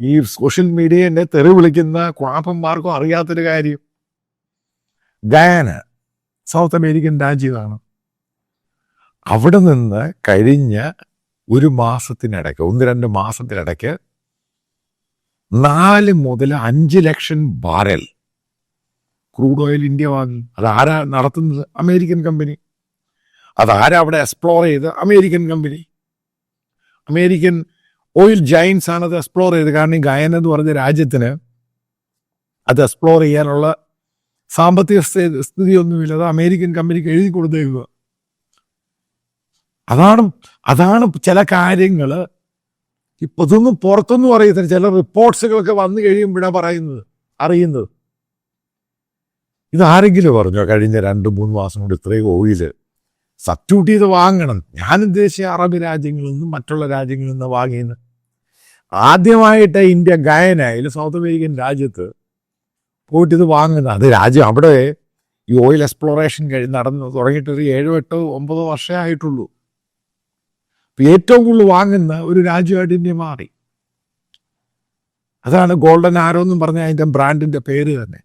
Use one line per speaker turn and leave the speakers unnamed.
ഈ social media എന്നെ തെറി വിളിക്കുന്ന കുഴപ്പന്മാർക്കും അറിയാത്തൊരു കാര്യം. ഗയാന സൗത്ത് അമേരിക്കൻ രാജ്യമാണ് അവിടെ നിന്ന് കഴിഞ്ഞ ഒരു മാസത്തിനിടയ്ക്ക് ഒന്ന് രണ്ട് മാസത്തിനിടയ്ക്ക് നാല് മുതൽ അഞ്ച് ലക്ഷം ബാരൽ ക്രൂഡ് ഓയിൽ ഇന്ത്യ വാങ്ങി. അതാരാ നടത്തുന്നത്? American company. അതാരാ അവിടെ എക്സ്പ്ലോർ ചെയ്ത് American company. American oil giants ആണ് അത് എക്സ്പ്ലോർ ചെയ്ത് കാരണം ഈ ഗയൻ എന്ന് പറഞ്ഞ രാജ്യത്തിന് അത് എക്സ്പ്ലോർ ചെയ്യാനുള്ള സാമ്പത്തിക സ്ഥി- സ്ഥിതിയൊന്നുമില്ല. അത് അമേരിക്കൻ കമ്പനിക്ക് എഴുതി കൊടുത്തേക്കുക അതാണ് അതാണ് ചില കാര്യങ്ങൾ ഇപ്പൊ ഇതൊന്നും പുറത്തൊന്നും അറിയത്തില്ല. ചില റിപ്പോർട്ട്സുകളൊക്കെ വന്നു കഴിയുമ്പോഴാണ് പറയുന്നത് അറിയുന്നത്. ഇത് ആരെങ്കിലും പറഞ്ഞോ? കഴിഞ്ഞ രണ്ട് മൂന്ന് മാസം കൊണ്ട് ഇത്രയും ഓയിൽ സബ്സ്റ്റിറ്റ്യൂട്ട് ചെയ്ത് വാങ്ങണം. ഞാൻ ഉദ്ദേശിച്ച അറബ് രാജ്യങ്ങളിൽ നിന്നും മറ്റുള്ള രാജ്യങ്ങളിൽ നിന്ന് വാങ്ങിയെന്ന്. ആദ്യമായിട്ട് ഇന്ത്യ ഗയനയിൽ സൗത്ത് അമേരിക്കൻ രാജ്യത്ത് പോയിട്ട് ഇത് വാങ്ങുന്നത്. അത് രാജ്യം അവിടെ ഈ ഓയിൽ എക്സ്പ്ലോറേഷൻ കഴിഞ്ഞ് നടന്ന് തുടങ്ങിയിട്ട് ഒരു ഏഴോ എട്ടോ ഒമ്പതോ വർഷമേ ആയിട്ടുള്ളൂ. ഏറ്റവും കൂടുതൽ വാങ്ങുന്ന ഒരു രാജ്യമായിട്ട് ഇന്ത്യ മാറി. അതാണ് ഗോൾഡൻ ആരോ എന്നും പറഞ്ഞ അതിന്റെ ബ്രാൻഡിന്റെ പേര് തന്നെ.